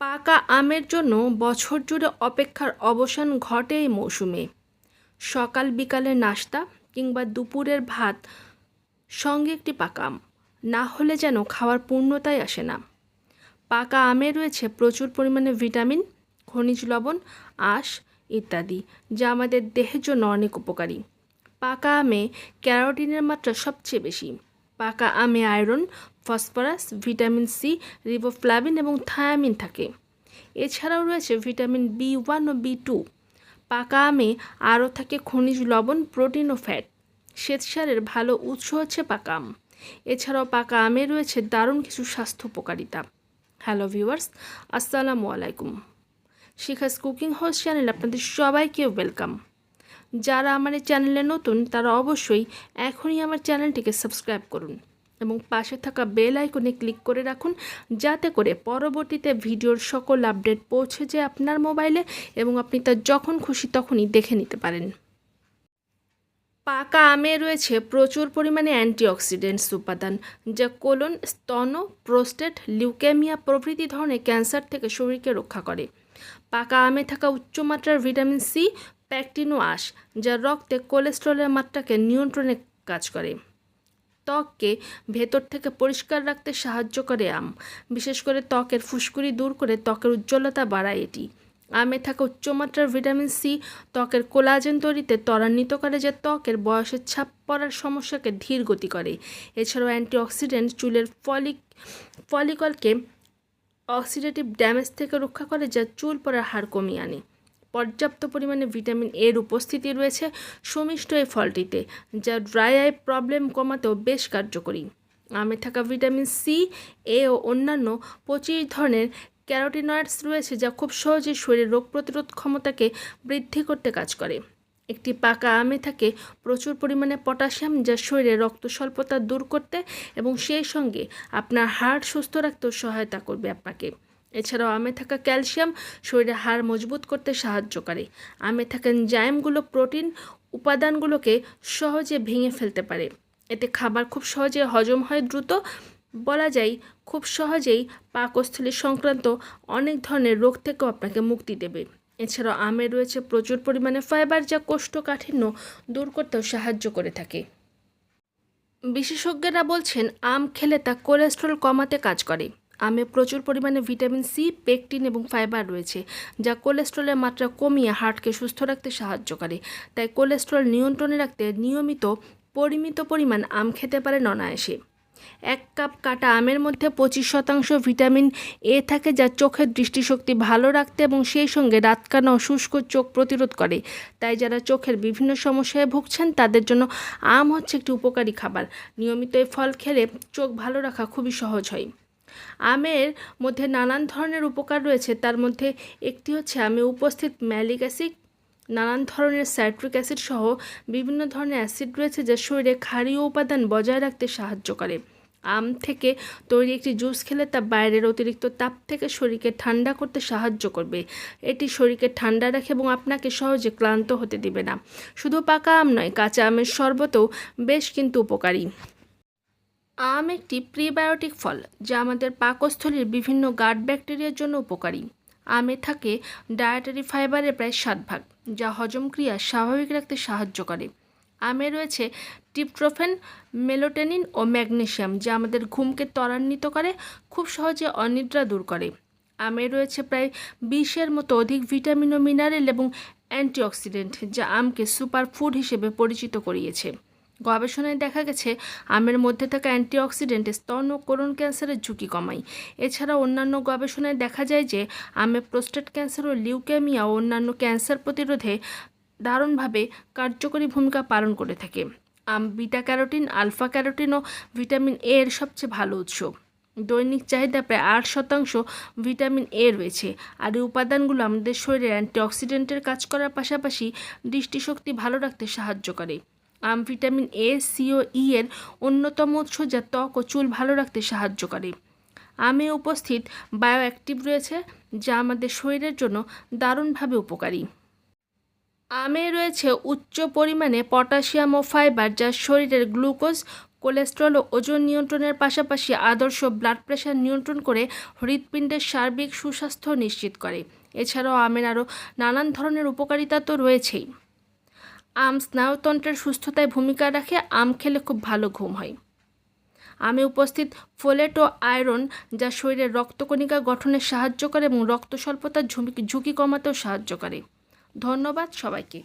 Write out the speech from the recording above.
পাকা আমের জন্য বছর জুড়ে অপেক্ষার অবসান ঘটে এই মৌসুমে। সকাল বিকালের নাস্তা কিংবা দুপুরের ভাত সঙ্গে একটি পাকা আম। না হলে যেন খাওয়ার পূর্ণতাই আসে না। পাকা আমে রয়েছে প্রচুর পরিমাণে ভিটামিন, খনিজ লবণ, আঁশ ইত্যাদি, যা আমাদের দেহের জন্য অনেক উপকারী। পাকা আমে ক্যারোটিনের মাত্রা সবচেয়ে বেশি। পাকা আমে iron phosphorus, vitamin C riboflavin এবং থায়ামিন থাকে। এছাড়াও রয়েছে ভিটামিন বি ওয়ান ও বি টু। পাকা আমে আরও থাকে খনিজ লবণ, প্রোটিন ও ফ্যাট। শ্বেতসারের ভালো উৎস হচ্ছে পাকা আম। এছাড়াও পাকা আমে রয়েছে দারুণ কিছু স্বাস্থ্য উপকারিতা। হ্যালো ভিউয়ার্স, আসসালামু আলাইকুম। শিখাস কুকিং হাউস চ্যানেল আপনাদের সবাইকে ওয়েলকাম। যারা আমার চ্যানেলে নতুন, তারা অবশ্যই এখনই আমার চ্যানেলটিকে সাবস্ক্রাইব করুন। এবং পাশে থাকা বেল আইকনে ক্লিক করে রাখুন, যাতে করে পরবর্তীতে ভিডিওর সকল আপডেট পৌঁছে যায় আপনার মোবাইলে এবং আপনি তা যখন খুশি তখনই দেখে নিতে পারেন। পাকা আমে রয়েছে প্রচুর পরিমাণে অ্যান্টিঅক্সিডেন্টস উপাদান, যা কোলন, স্তন, প্রোস্টেট, লিউকেমিয়া প্রভৃতি ধরনের ক্যান্সার থেকে শরীরকে রক্ষা করে। পাকা আমে থাকা উচ্চমাত্রার ভিটামিন সি, প্যাকটিন আঁশ, যা রক্তে কোলেস্ট্রলের মাত্রাকে নিয়ন্ত্রণে কাজ করে। ত্বককে ভেতর থেকে পরিষ্কার রাখতে সাহায্য করে আম। বিশেষ করে ত্বকের ফুসকুড়ি দূর করে ত্বকের উজ্জ্বলতা বাড়ায় এটি। আমে থাকা উচ্চমাত্রার ভিটামিন সি, ত্বকের কোলাজেন তৈরিতে ত্বরান্বিত করে যা ত্বকের বয়সের ছাপ পড়ার সমস্যাকে ধীর গতি করে। এছাড়াও অ্যান্টিঅক্সিডেন্ট চুলের ফলিক, ফলিকলকে অক্সিডেটিভ ড্যামেজ থেকে রক্ষা করে যা চুল পড়ার হার কমিয়ে আনে। পর্যাপ্ত পরিমাণে ভিটামিন এর উপস্থিতি রয়েছে সুমিষ্ট এই ফলটিতে, যা ড্রাই আই প্রবলেম কমাতেও বেশ কার্যকরী। আমে থাকা ভিটামিন সি, এ ও অন্যান্য পঁচিশ ধরনের ক্যারোটিনয়েডস রয়েছে যা খুব সহজে শরীরের রোগ প্রতিরোধ ক্ষমতাকে বৃদ্ধি করতে কাজ করে। একটি পাকা আমে থাকে প্রচুর পরিমাণে পটাশিয়াম যা শরীরে রক্ত স্বল্পতা দূর করতে এবং সেই সঙ্গে আপনার হাড় সুস্থ রাখতেও সহায়তা করবে আপনাকে। এছাড়াও আমে থাকা ক্যালসিয়াম শরীরে হাড় মজবুত করতে সাহায্য করে। আমে থাকা জাইমগুলো প্রোটিন উপাদানগুলোকে সহজে ভেঙে ফেলতে পারে। এতে খাবার খুব সহজে হজম হয় দ্রুত। বলা যায়, খুব সহজেই পাকস্থলী সংক্রান্ত অনেক ধরনের রোগ থেকেও আপনাকে মুক্তি দেবে। এছাড়াও আমে রয়েছে প্রচুর পরিমাণে ফাইবার যা কোষ্ঠকাঠিন্য দূর করতেও সাহায্য করে থাকে। বিশেষজ্ঞরা বলছেন, আম খেলে তা কোলেস্ট্রল কমাতে কাজ করে। আমে প্রচুর পরিমাণে ভিটামিন সি, পেকটিন এবং ফাইবার রয়েছে, যা কোলেস্ট্রলের মাত্রা কমিয়ে হার্টকে সুস্থ রাখতে সাহায্য করে। তাই কোলেস্ট্রল নিয়ন্ত্রণে রাখতে নিয়মিত পরিমিত পরিমাণ আম খেতে পারেন অনায়াসে। এক কাপ কাটা আমের মধ্যে পঁচিশ শতাংশ ভিটামিন এ থাকে, যা চোখের দৃষ্টিশক্তি ভালো রাখতে এবং সেই সঙ্গে রাতকানা শুষ্ক চোখ প্রতিরোধ করে। তাই যারা চোখের বিভিন্ন সমস্যায় ভুগছেন, তাদের জন্য আম হচ্ছে একটি উপকারী খাবার। নিয়মিত এই ফল খেলে চোখ ভালো রাখা খুবই সহজ হয়। আমের মধ্যে নানান ধরনের উপকার রয়েছে। তার মধ্যে একটি হচ্ছে আমে উপস্থিত ম্যালিক অ্যাসিড, নানান ধরনের সাইট্রিক অ্যাসিড সহ বিভিন্ন ধরনের অ্যাসিড রয়েছে যা শরীরে ক্ষারীয় উপাদান বজায় রাখতে সাহায্য করে। আম থেকে তৈরি একটি জুস খেলে তা বাইরের অতিরিক্ত তাপ থেকে শরীরকে ঠান্ডা করতে সাহায্য করবে। এটি শরীরকে ঠান্ডা রাখে এবং আপনাকে সহজে ক্লান্ত হতে দিবে না। শুধু পাকা আম নয়, কাঁচা আমের শরবতও বেশ কিন্তু উপকারী। আম একটি প্রিবায়োটিক ফল, যা আমাদের পাকস্থলীর বিভিন্ন গার্ড ব্যাকটেরিয়ার জন্য উপকারী। আমে থাকে ডায়েটারি ফাইবারের প্রায় সাত ভাগ, যা হজম ক্রিয়া স্বাভাবিক রাখতে সাহায্য করে। আমে রয়েছে টিপট্রোফেন, মেলোটেনিন ও ম্যাগনেশিয়াম যা আমাদের ঘুমকে ত্বরান্বিত করে, খুব সহজে অনিদ্রা দূর করে। আমে রয়েছে প্রায় বিশের মতো অধিক ভিটামিন ও মিনারেল এবং অ্যান্টিঅক্সিডেন্ট, যা আমকে সুপার ফুড হিসেবে পরিচিত করিয়েছে। গবেষণায় দেখা গেছে, আমের মধ্যে থাকা অ্যান্টিঅক্সিডেন্ট স্তন ও কোলন ক্যান্সারের ঝুঁকি কমায়। এছাড়া অন্যান্য গবেষণায় দেখা যায় যে, আমে প্রোস্টেট ক্যান্সার ও লিউকেমিয়া ও অন্যান্য ক্যান্সার প্রতিরোধে দারুণভাবে কার্যকরী ভূমিকা পালন করে থাকে। আম বিটা ক্যারোটিন, আলফা ক্যারোটিন ও ভিটামিন এ এর সবচেয়ে ভালো উৎস। দৈনিক চাহিদা প্রায় আট শতাংশ ভিটামিন এ রয়েছে। আর এই উপাদানগুলো আমাদের শরীরে অ্যান্টিঅক্সিডেন্টের কাজ করার পাশাপাশি দৃষ্টিশক্তি ভালো রাখতে সাহায্য করে। ভিটামিন এ সি ও ই এর অন্যতম উৎস যা ত্বক ও চুল ভালো রাখতে সাহায্য করে। আমে উপস্থিত বায়ো অ্যাক্টিভ রয়েছে, যা আমাদের শরীরের জন্য দারুণভাবে উপকারী। আমে রয়েছে উচ্চ পরিমাণে পটাশিয়াম ও ফাইবার, যা শরীরের গ্লুকোজ, কোলেস্ট্রল ও ওজন নিয়ন্ত্রণের পাশাপাশি আদর্শ ব্লাড প্রেশার নিয়ন্ত্রণ করে হৃৎপিণ্ডের সার্বিক সুস্বাস্থ্য নিশ্চিত করে। এছাড়াও আমের আরও নানান ধরনের উপকারিতা তো রয়েছেই। আম স্নায়ুতন্ত্রের সুস্থতায় ভূমিকা রাখে, আম খেলে খুব ভালো ঘুম হয়। আমে উপস্থিত ফোলেট ও আয়রন, যা শরীরের রক্তকণিকা গঠনে সাহায্য করে এবং রক্ত স্বল্পতার ঝুঁকি ঝুঁকি কমাতেও সাহায্য করে। ধন্যবাদ সবাইকে।